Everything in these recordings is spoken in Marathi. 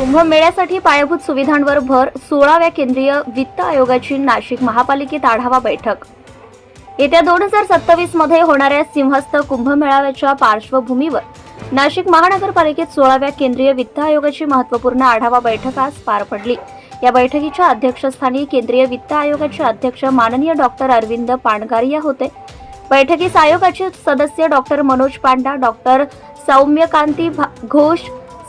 कुंभमेळ्यासाठी पायाभूत सुविधांवर भर सोळाव्या केंद्रीय वित्त आयोगाची नाशिक महापालिकेत आढावा बैठक. येत्या दोन हजार सत्तावीसमध्ये होणाऱ्या सिंहस्थ कुंभमेळाव्याच्या पार्श्वभूमीवर नाशिक महानगरपालिकेत सोळाव्या केंद्रीय वित्त आयोगाची महत्त्वपूर्ण आढावा बैठक आज पार पडली. या बैठकीच्या अध्यक्षस्थानी केंद्रीय वित्त आयोगाचे अध्यक्ष माननीय डॉक्टर अरविंद पाणगारिया होते. बैठकीस आयोगाचे सदस्य डॉक्टर मनोज पांडा डॉक्टर सौम्यकांती भा- घोष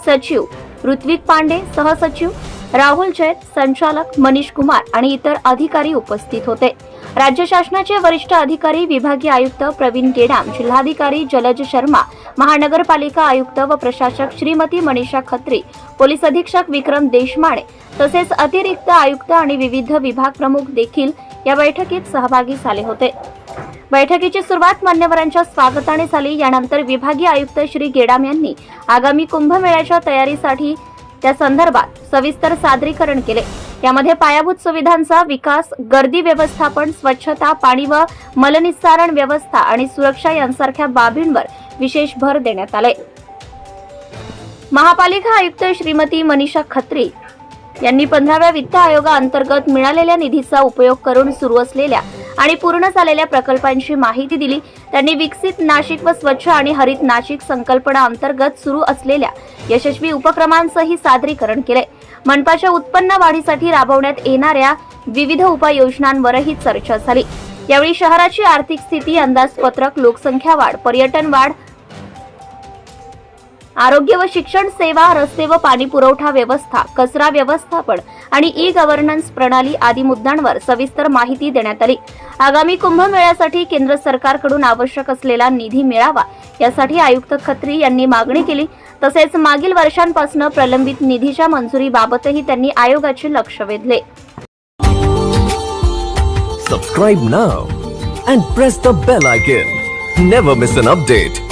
सचिव ऋत्विक पांडे सहसचिव राहुल जैत संचालक मनीष कुमार आणि इतर अधिकारी उपस्थित होते. राज्य शासनाचे वरिष्ठ अधिकारी विभागीय आयुक्त प्रवीण गेडाम जिल्हाधिकारी जलज शर्मा महानगरपालिका आयुक्त व प्रशासक श्रीमती मनीषा खत्री पोलीस अधीक्षक विक्रम देशमाने तसेच अतिरिक्त आयुक्त आणि विविध विभाग प्रमुख देखील या बैठकीत सहभागी झाले होते. बैठकीची सुरुवात मान्यवरांच्या स्वागताने झाली. यानंतर विभागीय आयुक्त श्री गेडाम यांनी आगामी कुंभमेळ्याच्या तयारीसाठी त्या संदर्भात सविस्तर सादरीकरण केले. यामध्ये पायाभूत सुविधांचा विकास गर्दी व्यवस्थापन स्वच्छता पाणी व मलनिस्सारण व्यवस्था आणि सुरक्षा यांसारख्या बाबींवर विशेष भर देण्यात आले. महापालिका आयुक्त श्रीमती मनीषा खत्री यांनी पंधराव्या वित्त आयोगाअंतर्गत मिळालेल्या निधीचा उपयोग करून सुरू असलेल्या आणि पूर्ण झालेल्या प्रकल्पांची माहिती दिली. त्यांनी विकसित नाशिक व स्वच्छ आणि हरित नाशिक संकल्पना अंतर्गत सुरू असलेल्या यशस्वी उपक्रमांचंही सादरीकरण केले मनपाच्या उत्पन्न वाढीसाठी राबवण्यात येणाऱ्या विविध उपाययोजनांवरही चर्चा झाली. यावेळी शहराची आर्थिक स्थिती अंदाजपत्रक लोकसंख्या वाढ पर्यटन वाढ आरोग्य व शिक्षण सेवा रस्ते व पाणी पुरवठा व्यवस्था कचरा व्यवस्थापन आणि ई गव्हर्नन्स प्रणाली आदी मुद्द्यांवर सविस्तर माहिती देण्यात आली. आगामी कुंभमेळ्यासाठी केंद्र सरकारकडून आवश्यक असलेला निधी मिळावा यासाठी आयुक्त खत्री यांनी मागणी केली. तसेच मागील वर्षांपासून प्रलंबित निधीच्या मंजुरीबाबतही त्यांनी आयोगाचे लक्ष वेधले. Subscribe now and press the bell icon never miss an update